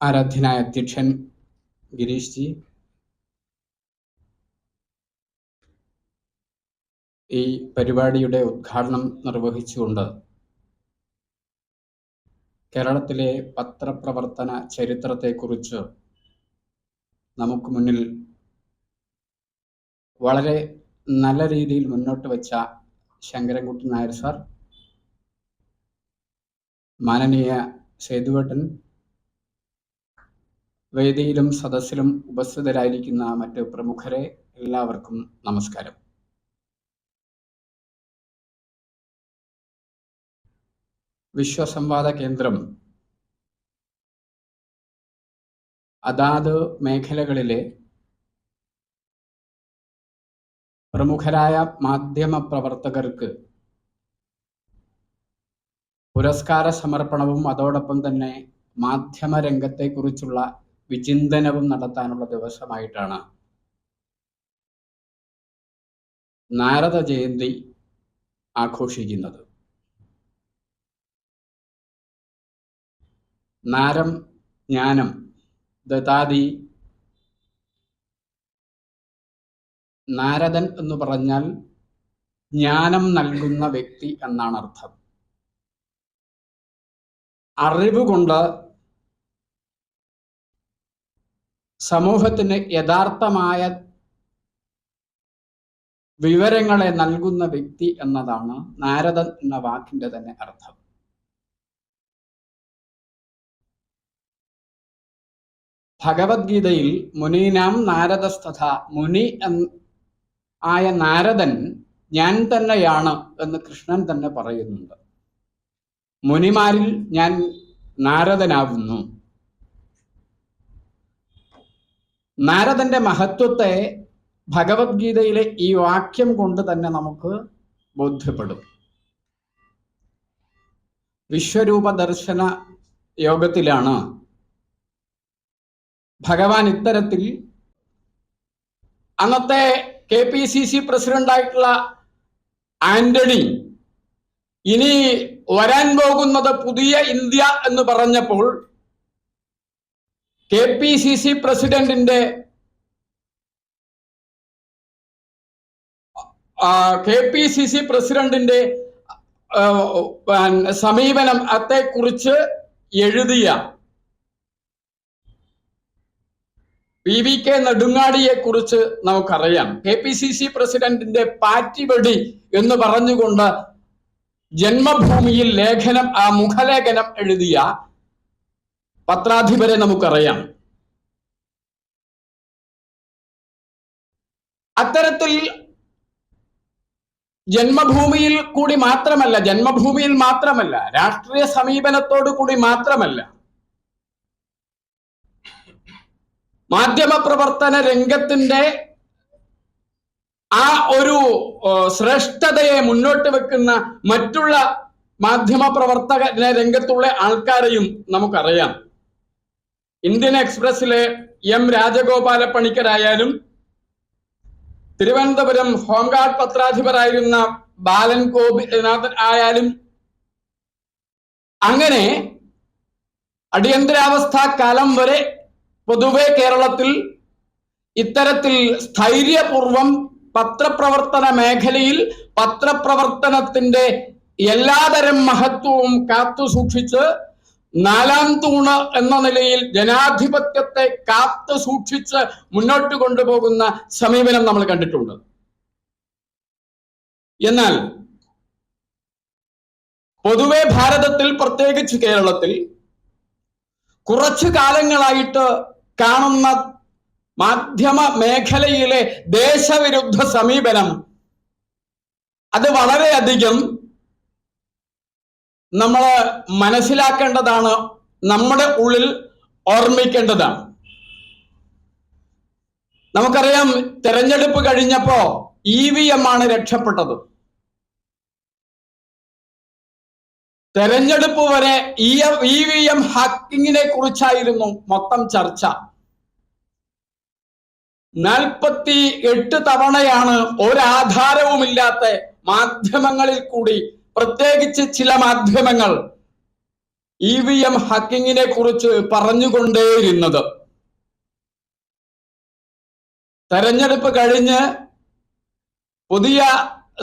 ആരാധ്യനായ അധ്യക്ഷൻ ഗിരീഷ് ജി. ഈ പരിപാടിയുടെ ഉദ്ഘാടനം നിർവഹിച്ചുകൊണ്ട് കേരളത്തിലെ പത്രപ്രവർത്തന ചരിത്രത്തെക്കുറിച്ച് നമുക്ക് മുന്നിൽ വളരെ നല്ല രീതിയിൽ മുന്നോട്ട് വെച്ച ശങ്കരൻകുട്ടി നായർ സാർ മാനനീയ സേതുവേട്ടൻ വേദിയിലും സദസ്സിലും ഉപസ്ഥിതരായിരിക്കുന്ന മറ്റ് പ്രമുഖരെ എല്ലാവർക്കും നമസ്കാരം. വിശ്വസംവാദ കേന്ദ്രം അതാത് മേഖലകളിലെ പ്രമുഖരായ മാധ്യമ പ്രവർത്തകർക്ക് പുരസ്കാര സമർപ്പണവും അതോടൊപ്പം തന്നെ മാധ്യമ രംഗത്തെക്കുറിച്ചുള്ള വിചിന്തനവും നടത്താനുള്ള ദിവസമായിട്ടാണ്. നാരദ ജയന്തി ആഘോഷിക്കുന്നത്. നാരം ജ്ഞാനം ദത്താതി നാരദൻ എന്ന് പറഞ്ഞാൽ ജ്ഞാനം നൽകുന്ന വ്യക്തി എന്നാണ് അർത്ഥം. അറിവ് കൊണ്ട് സമൂഹത്തിന് യഥാർത്ഥമായ വിവരങ്ങളെ നൽകുന്ന വ്യക്തി എന്നതാണ് നാരദൻ എന്ന വാക്കിന്റെ തന്നെ അർത്ഥം. ഭഗവത്ഗീതയിൽ മുനീനാം നാരദസ്ഥത മുനി ആയ നാരദൻ ഞാൻ തന്നെയാണ് എന്ന് കൃഷ്ണൻ തന്നെ പറയുന്നുണ്ട്. മുനിമാരിൽ ഞാൻ നാരദനാവുന്നു. നാരദന്റെ മഹത്വത്തെ ഭഗവത്ഗീതയിലെ ഈ വാക്യം കൊണ്ട് തന്നെ നമുക്ക് ബോധ്യപ്പെടും. വിശ്വരൂപ ദർശന യോഗത്തിലാണ് ഭഗവാൻ ഇത്തരത്തിൽ അന്നത്തെ കെ പി സി സി പ്രസിഡന്റായിട്ടുള്ള ആന്റണി ഇനി വരാൻ പോകുന്നത് പുതിയ ഇന്ത്യ എന്ന് പറഞ്ഞപ്പോൾ കെ പി സി സി പ്രസിഡന്റിന്റെ കെ പി സി സി പ്രസിഡന്റിന്റെ സമീപനം കുറിച്ച് എഴുതിയ പി വി കെ നെടുങ്ങാടിയെ കുറിച്ച് നമുക്കറിയാം. കെ പി സി സി പ്രസിഡന്റിന്റെ പാറ്റിവെടി എന്ന് പറഞ്ഞുകൊണ്ട് ജന്മഭൂമിയിൽ ലേഖനം ആ മുഖലേഖനം എഴുതിയ പത്രാധിപരെ നമുക്കറിയാം. അത്തരത്തിൽ ജന്മഭൂമിയിൽ കൂടി മാത്രമല്ല ജന്മഭൂമിയിൽ മാത്രമല്ല രാഷ്ട്രീയ സമീപനത്തോടു കൂടി മാത്രമല്ല മാധ്യമ പ്രവർത്തന രംഗത്തിന്റെ ആ ഒരു ശ്രേഷ്ഠതയെ മുന്നോട്ട് വെക്കുന്ന മറ്റുള്ള മാധ്യമ പ്രവർത്തക രംഗത്തുള്ള ആൾക്കാരെയും നമുക്കറിയാം. ഇന്ത്യൻ എക്സ്പ്രസിലെ എം രാജഗോപാല പണിക്കരായാലും തിരുവനന്തപുരം ഹോംഗാർഡ് പത്രാധിപരായിരുന്ന ബാലൻ ഗോപിനാഥൻ ആയാലും അങ്ങനെ അടിയന്തരാവസ്ഥ കാലം വരെ പൊതുവെ കേരളത്തിൽ ഇത്തരത്തിൽ സ്ഥൈര്യപൂർവം പത്രപ്രവർത്തന മേഖലയിൽ പത്രപ്രവർത്തനത്തിന്റെ എല്ലാതരം മഹത്വവും കാത്തു സൂക്ഷിച്ച് നാലാം തൂണ് എന്ന നിലയിൽ ജനാധിപത്യത്തെ കാത്തു സൂക്ഷിച്ച് മുന്നോട്ട് കൊണ്ടുപോകുന്ന സമീപനം നമ്മൾ കണ്ടിട്ടുണ്ട്. എന്നാൽ പൊതുവെ ഭാരതത്തിൽ പ്രത്യേകിച്ച് കേരളത്തിൽ കുറച്ചു കാലങ്ങളായിട്ട് കാണുന്ന മാധ്യമ മേഖലയിലെ ദേശവിരുദ്ധ സമീപനം അത് വളരെയധികം നമ്മൾ മനസ്സിലാക്കേണ്ടതാണ് നമ്മുടെ ഉള്ളിൽ ഓർമ്മിക്കേണ്ടതാണ്. നമുക്കറിയാം തെരഞ്ഞെടുപ്പ് കഴിഞ്ഞപ്പോ ഇ വി എം ആണ് രക്ഷപ്പെട്ടത്. തെരഞ്ഞെടുപ്പ് വരെ ഇ വി എം ഹാക്കിങ്ങിനെ കുറിച്ചായിരുന്നു മൊത്തം ചർച്ച. നാൽപ്പത്തി എട്ട് തവണയാണ് ഒരാധാരവുമില്ലാത്ത മാധ്യമങ്ങളിൽ കൂടി പ്രത്യേകിച്ച് ചില മാധ്യമങ്ങൾ ഇ വി എം ഹക്കിങ്ങിനെ കുറിച്ച് പറഞ്ഞുകൊണ്ടേയിരുന്നത്. തെരഞ്ഞെടുപ്പ് കഴിഞ്ഞ് പുതിയ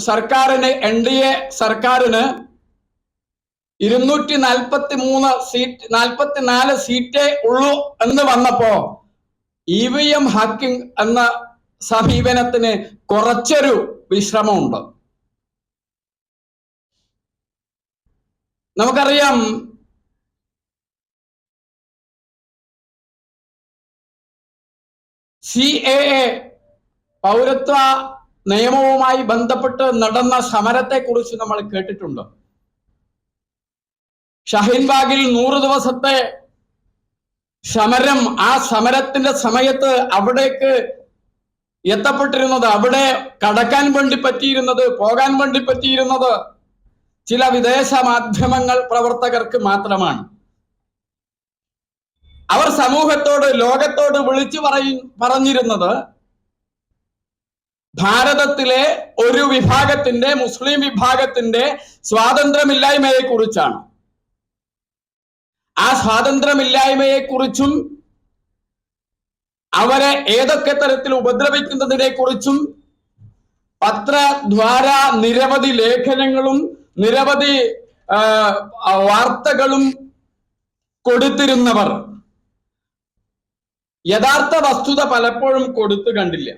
സർക്കാരിന് എൻ ഡി എ സർക്കാരിന് ഇരുന്നൂറ്റി നാൽപ്പത്തി മൂന്ന് സീറ്റ് നാൽപ്പത്തി നാല് സീറ്റേ ഉള്ളൂ എന്ന് വന്നപ്പോ ഇ വി എം ഹാക്കിംഗ് എന്ന സമീപനത്തിന് കുറച്ചൊരു വിശ്രമമുണ്ട്. നമുക്കറിയാം. സി എ എ പൗരത്വ നിയമവുമായി ബന്ധപ്പെട്ട് നടന്ന സമരത്തെ കുറിച്ച് നമ്മൾ കേട്ടിട്ടുണ്ട്. ഷഹീൻബാഗിൽ നൂറ് ദിവസത്തെ സമരം ആ സമരത്തിന്റെ സമയത്ത് അവിടേക്ക് എത്തപ്പെട്ടിരുന്നത് അവിടെ കടക്കാൻ വേണ്ടി പറ്റിയിരുന്നത് പോകാൻ വേണ്ടി പറ്റിയിരുന്നത് ചില വിദേശ മാധ്യമങ്ങൾ പ്രവർത്തകർക്ക് മാത്രമാണ്. അവർ സമൂഹത്തോട് ലോകത്തോട് വിളിച്ചു പറയും പറഞ്ഞിരുന്നത് ഭാരതത്തിലെ ഒരു വിഭാഗത്തിന്റെ മുസ്ലിം വിഭാഗത്തിന്റെ സ്വാതന്ത്ര്യമില്ലായ്മയെ കുറിച്ചാണ് ആ സ്വാതന്ത്ര്യമില്ലായ്മയെ കുറിച്ചും അവരെ ഏതൊക്കെ തരത്തിൽ ഉപദ്രവിക്കുന്നതിനെ കുറിച്ചും പത്രദ്വാര നിരവധി ലേഖനങ്ങളും നിരവധി വാർത്തകളും കൊടുത്തിരുന്നവർ. യഥാർത്ഥ വസ്തുത പലപ്പോഴും കൊടുത്തു കണ്ടില്ല.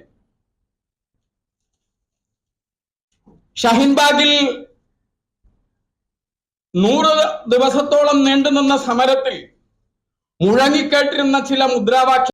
ഷഹിൻബാഗിൽ നൂറ് ദിവസത്തോളം നീണ്ടുനിന്ന സമരത്തിൽ മുഴങ്ങിക്കേട്ടിരുന്ന ചില മുദ്രാവാക്യ